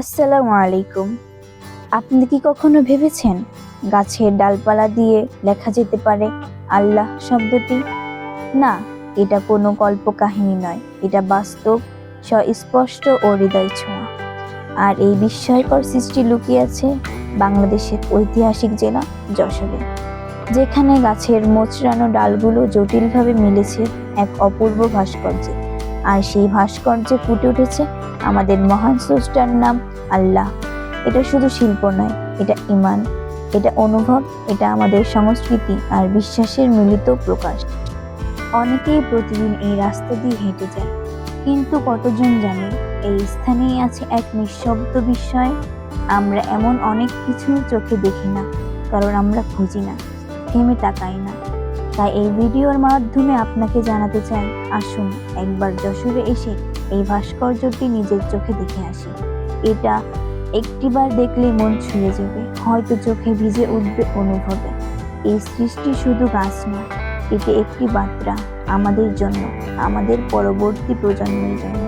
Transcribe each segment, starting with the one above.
আসসালামু আলাইকুম। আপনি কি কখনো ভেবেছেন গাছের ডালপালা দিয়ে লেখা যেতে পারে আল্লাহ শব্দটি? না, এটা কোনো কল্পকাহিনী নয়। এটা বাস্তব, স্পষ্ট ও হৃদয় ছোঁয়া। আর এই বিস্ময়কর সৃষ্টি লুকিয়ে আছে বাংলাদেশের ঐতিহাসিক জেলা যশোরে, যেখানে গাছের মোচড়ানো ডালগুলো জটিলভাবে মিলেছে এক অপূর্ব ভাস্কর্যে। আর সেই ভাস্কর্যে ফুটে উঠেছে আমাদের মহান স্রষ্টার নাম আল্লাহ। এটা শুধু শিল্প নয়, এটা ইমান। এটা অনুভব, এটা আমাদের সংস্কৃতি আর বিশ্বাসের মিলিত প্রকাশ। অনেকেই প্রতিদিন এই রাস্তা দিয়ে হেঁটে যায়, কিন্তু কতজন জানে এই স্থানেই আছে এক নিঃশব্দ বিষয় আমরা এমন অনেক কিছু চোখে দেখি না, কারণ আমরা খুঁজি না, থেমে তাকাই না। তাই এই ভিডিওর মাধ্যমে আপনাকে জানাতে চাই, আসুন একবার যশোরে এসে এই ভাস্কর্যটি নিজের চোখে দেখে আসি। এটা একটিবার দেখলে মন ছুঁয়ে যাবে, হয়তো চোখে ভিজে উঠবে অনুভবে। এই সৃষ্টি শুধু গাছ নয়, এটি একটি বার্তা আমাদের জন্য, আমাদের পরবর্তী প্রজন্মের জন্য।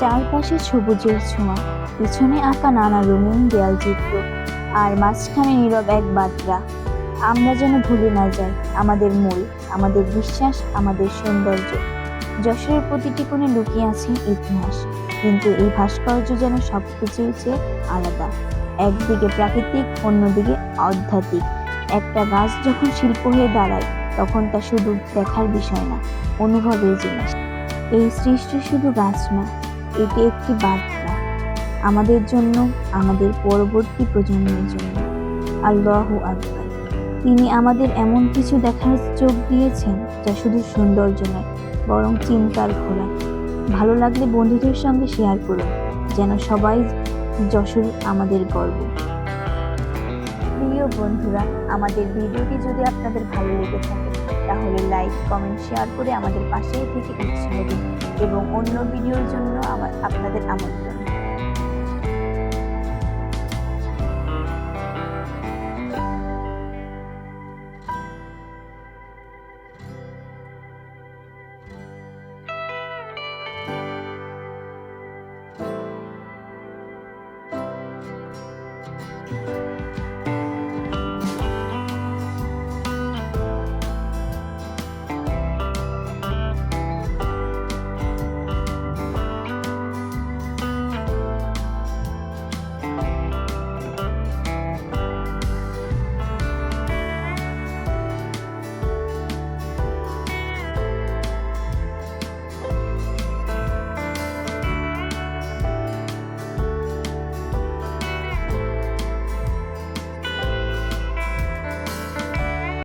চারপাশে সবুজের ছোঁয়া, পিছনে আঁকা নানা রঙিন দেয়াল চিত্র, আর মাঝখানে নীরব এক বার্তা আমরা যেন ভুলে না যাই আমাদের মূল, আমাদের বিশ্বাস, আমাদের সৌন্দর্য। যশোরের প্রতিটি কোণে লুকিয়ে আছে ইতিহাস, কিন্তু এই ভাস্কর্য যেন সব কিছুই চেয়ে আলাদা। একদিকে প্রাকৃতিক, অন্যদিকে আধ্যাত্মিক। একটা গাছ যখন শিল্প হয়ে দাঁড়ায়, তখন তা শুধু দেখার বিষয় না, অনুভবের জিনিস। এই সৃষ্টি শুধু গাছ না, এটি একটি বার্তা। আমাদের জন্য, আমাদের পরবর্তী প্রজন্মের জন্য। আল্লাহ আকবার। তিনি আমাদের এমন কিছু দেখার চোখ দিয়েছেন যা শুধু সৌন্দর্য নয়, বরং চিন্তার খোরাক ভালো লাগলে বন্ধুদের সঙ্গে শেয়ার করুন, যেন সবাই যশোর আমাদের গর্ব। প্রিয় বন্ধুরা, আমাদের ভিডিওটি যদি আপনাদের ভালো লেগে থাকে, তাহলে লাইক কমেন্ট শেয়ার করে আমাদের পাশে থেকে উৎসাহ দিন এবং অন্য ভিডিওর জন্য আমার আপনাদের আমন্ত্রণ।